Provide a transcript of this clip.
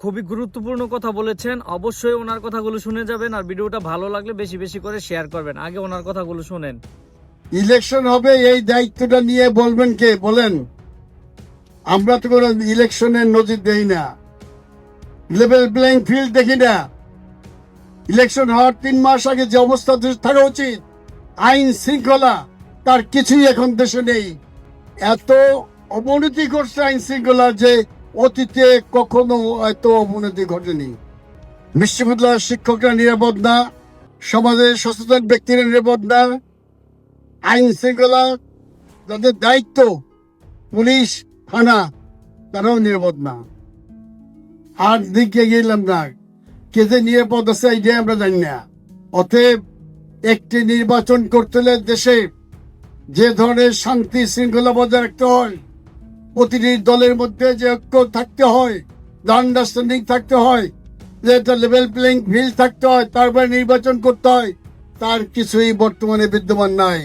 খুবই গুরুত্বপূর্ণ কথা বলেছেন। অবশ্যই ওনার কথাগুলো শুনে যাবেন আর ভিডিওটা ভালো লাগলে বেশি বেশি করে শেয়ার করবেন। আগে ওনার কথাগুলো শুনেন। ইলেকশন হবে, এই দায়িত্বটা নিয়ে বলবেন কে? বলেন। আমরা তো কোনো ইলেকশনের নজির দেই না। লেভেল প্লেইং ফিল্ড দেখি না। ইলেকশন হওয়ার তিন মাস আগে যে অবস্থা থাকা উচিত, আইন শৃঙ্খলা, তার কিছুই এখন দেশে নেই। এত অবনতি করছে আইন শৃঙ্খলা যে অতীতে কখনো এত অবনতি ঘটেনি। বিশ্ববিদ্যালয়ের শিক্ষকরা নিরাপদ না সমাজের সচেতন ব্যক্তিরা নিরাপদ না, আইন শৃঙ্খলা যাদের দায়িত্ব, পুলিশ, থানা, তারাও নিরাপদ না। আর দিকে গেলাম না, কে যে নিরাপদ আছে এইটাই আমরা জানি না। অতএব একটি নির্বাচন করতে হলে দেশে যে ধরনের শান্তি শৃঙ্খলা বজায় রাখতে হয় প্রতিটি দলের মধ্যে যে ঐক্য থাকতে হয় আন্ডারস্ট্যান্ডিং থাকতে হয়, যে একটা লেভেল প্লেইং ফিল্ড থাকতে হয়, তারপরে নির্বাচন করতে হয়, তার কিছুই বর্তমানে বিদ্যমান নাই।